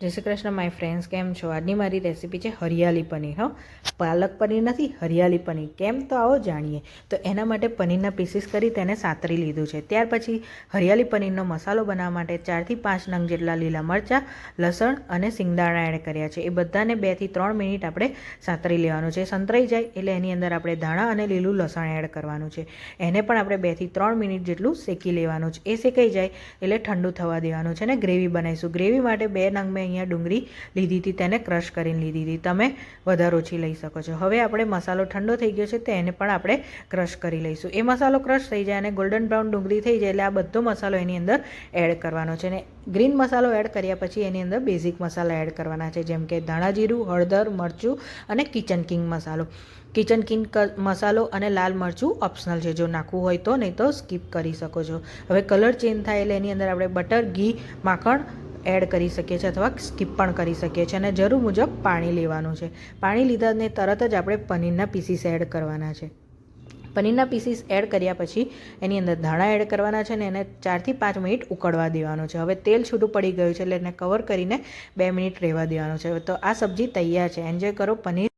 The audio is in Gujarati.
જય શ્રી કૃષ્ણ માય ફ્રેન્ડ્સ કેમ છો? આજની મારી રેસીપી છે હરિયાળી પનીર, હો. પાલક પનીર નથી, હરિયાળી પનીર. કેમ? તો આવો જાણીએ. તો એના માટે પનીરના પીસીસ કરી તેને સાતરી લીધું છે. ત્યાર પછી હરિયાળી પનીરનો મસાલો બનાવવા માટે ચારથી પાંચ નંગ જેટલા લીલા મરચાં, લસણ અને સિંગદાણા એડ કર્યા છે. એ બધાને બેથી ત્રણ મિનિટ આપણે સાતરી લેવાનું છે. સંતરાઈ જાય એટલે એની અંદર આપણે ધાણા અને લીલું લસણ એડ કરવાનું છે. એને પણ આપણે બેથી ત્રણ મિનિટ જેટલું શેકી લેવાનું છે. એ શેકાઈ જાય એટલે ઠંડુ થવા દેવાનું છે ને ગ્રેવી બનાવીશું. ગ્રેવી માટે બે નંગ મેં અહીંયા ડુંગળી લીધી હતી, તેને ક્રશ કરીને લીધી હતી. તમે વધારે ઓછી લઈ શકો છો. હવે આપણે મસાલો ઠંડો થઈ ગયો છે, તો એને પણ આપણે ક્રશ કરી લઈશું. એ મસાલો ક્રશ થઈ જાય અને ગોલ્ડન બ્રાઉન ડુંગળી થઈ જાય, એટલે આ બધો મસાલો એની અંદર એડ કરવાનો છે. અને ગ્રીન મસાલો એડ કર્યા પછી એની અંદર બેઝિક મસાલા એડ કરવાના છે, જેમ કે ધાણા જીરું, હળદર, મરચું અને કિચન કિંગ મસાલો. કિચન કિંગ મસાલો અને લાલ મરચું ઓપ્શનલ છે. જો નાખવું હોય તો, નહીં તો સ્કીપ કરી શકો છો. હવે કલર ચેન્જ થાય એટલે એની અંદર આપણે બટર ઘી, માખણ એડ કરી શકીએ છીએ અથવા સ્કીપ પણ કરી શકીએ છીએ અને જરૂર મુજબ પાણી લેવાનું છે. પાણી લીધાને તરત જ આપણે પનીરના પીસીસ એડ કરવાના છે. પનીરના પીસીસ એડ કર્યા પછી એની અંદર ધાણા એડ કરવાના છે ને એને ચારથી પાંચ મિનિટ ઉકળવા દેવાનું છે. હવે તેલ છૂટું પડી ગયું છે એટલે એને કવર કરીને બે મિનિટ રહેવા દેવાનું છે. તો આ સબ્જી તૈયાર છે. એન્જોય કરો પનીર